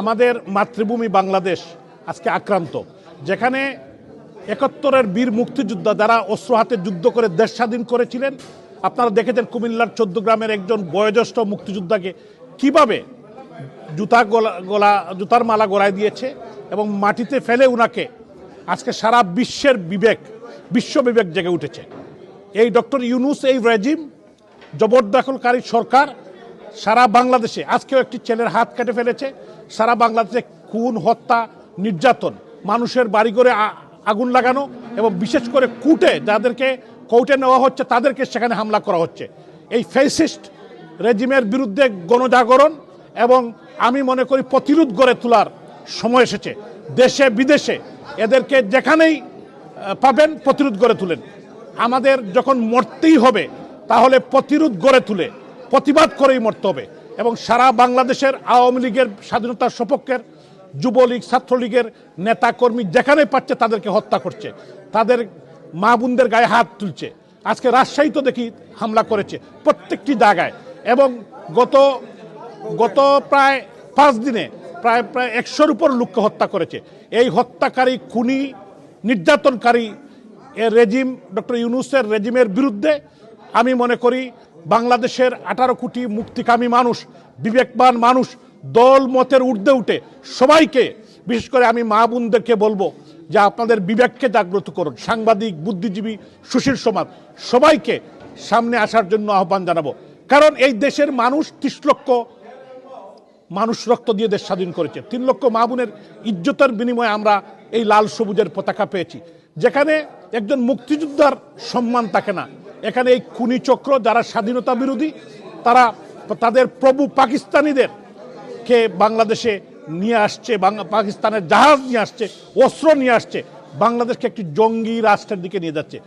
আমাদের মাতৃভূমি বাংলাদেশ আজকে আক্রান্ত, যেখানে একাত্তরের বীর মুক্তিযোদ্ধা যারা অস্ত্র হাতে যুদ্ধ করে দেশ স্বাধীন করেছিলেন, আপনারা দেখেছেন কুমিল্লার চোদ্দ গ্রামের একজন বয়োজ্যেষ্ঠ মুক্তিযোদ্ধাকে কীভাবে জুতা গলা গলা, জুতার মালা গলায় দিয়েছে এবং মাটিতে ফেলে উনাকে আজকে সারা বিশ্বের বিবেক, বিশ্ব বিবেক জেগে উঠেছে। এই ডক্টর ইউনুস, এই রেজিম, জবরদখলকারী সরকার সারা বাংলাদেশে, আজকেও একটি ছেলের হাত কেটে ফেলেছে, সারা বাংলাদেশে খুন, হত্যা, নির্যাতন, মানুষের বাড়ি করে আগুন লাগানো এবং বিশেষ করে কুটে যাদেরকে কোর্টে নেওয়া হচ্ছে, তাদেরকে সেখানে হামলা করা হচ্ছে। এই ফেসিস্ট রেজিমের বিরুদ্ধে গণজাগরণ এবং আমি মনে করি প্রতিরোধ গড়ে তোলার সময় এসেছে। দেশে, বিদেশে এদেরকে যেখানেই পাবেন প্রতিরোধ গড়ে তুলেন। আমাদের যখন মরতেই হবে, তাহলে প্রতিরোধ গড়ে তুলে প্রতিবাদ করেই মরতে হবে। এবং সারা বাংলাদেশের আওয়ামী লীগের স্বাধীনতার সপক্ষের, যুবলীগ, ছাত্রলীগের নেতাকর্মী যেখানে পাচ্ছে তাদেরকে হত্যা করছে। তাদের মা বোনদের গায়ে হাত তুলছে। আজকে রাজশাহী তো দেখি হামলা করেছে প্রত্যেকটি জায়গায়। এবং গত গত প্রায় পাঁচ দিনে প্রায় প্রায় একশোর উপর লোককে হত্যা করেছে। এই হত্যাকারী খুনি, নির্যাতনকারী এর রেজিম, ডক্টর ইউনুসের রেজিমের বিরুদ্ধে আমি মনে করি বাংলাদেশের আঠারো কোটি মুক্তিকামী মানুষ, বিবেকবান মানুষ, দল মতের ঊর্ধ্বে উঠে সবাইকে, বিশেষ করে আমি মা বোনদেরকে বলব যে আপনাদের বিবেককে জাগ্রত করুন। সাংবাদিক, বুদ্ধিজীবী সুশীল সমাজ, সবাইকে সামনে আসার জন্য আহ্বান জানাব। কারণ এই দেশের মানুষ ত্রিশ লক্ষ মানুষ রক্ত দিয়ে দেশ স্বাধীন করেছে। তিন লক্ষ মা বোনের ইজ্জতের বিনিময়ে আমরা এই লাল সবুজের পতাকা পেয়েছি। যেখানে একজন মুক্তিযোদ্ধার সম্মান থাকে না। এখানে এই খুনি চক্র যারা স্বাধীনতা বিরোধী, তারা তাদের প্রভু পাকিস্তানিদের কে বাংলাদেশে নিয়ে আসছে পাকিস্তানের জাহাজ নিয়ে আসছে, অস্ত্র নিয়ে আসছে, বাংলাদেশকে একটি জঙ্গি রাষ্ট্রের দিকে নিয়ে যাচ্ছে।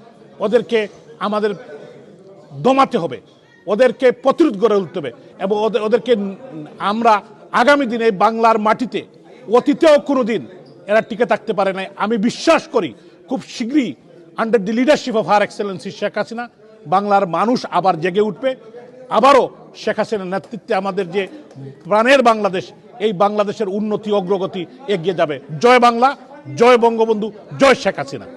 ওদেরকে আমাদের দমাতে হবে, ওদেরকে প্রতিরোধ গড়ে তুলতে হবে এবং ওদের ওদেরকে আমরা আগামী দিনে বাংলার মাটিতে, অতীতেও কোনো দিন এরা টিকে থাকতে পারে নাই। আমি বিশ্বাস করি, খুব শীঘ্রই under the leadership of her excellency Sheikh Hasina বাংলার মানুষ আবার জেগে উঠবে। আবারও শেখ হাসিনার নেতৃত্বে আমাদের যে প্রাণের বাংলাদেশ, এই বাংলাদেশের উন্নতি, অগ্রগতি এগিয়ে যাবে। জয় বাংলা, জয় বঙ্গবন্ধু, জয় শেখ হাসিনা।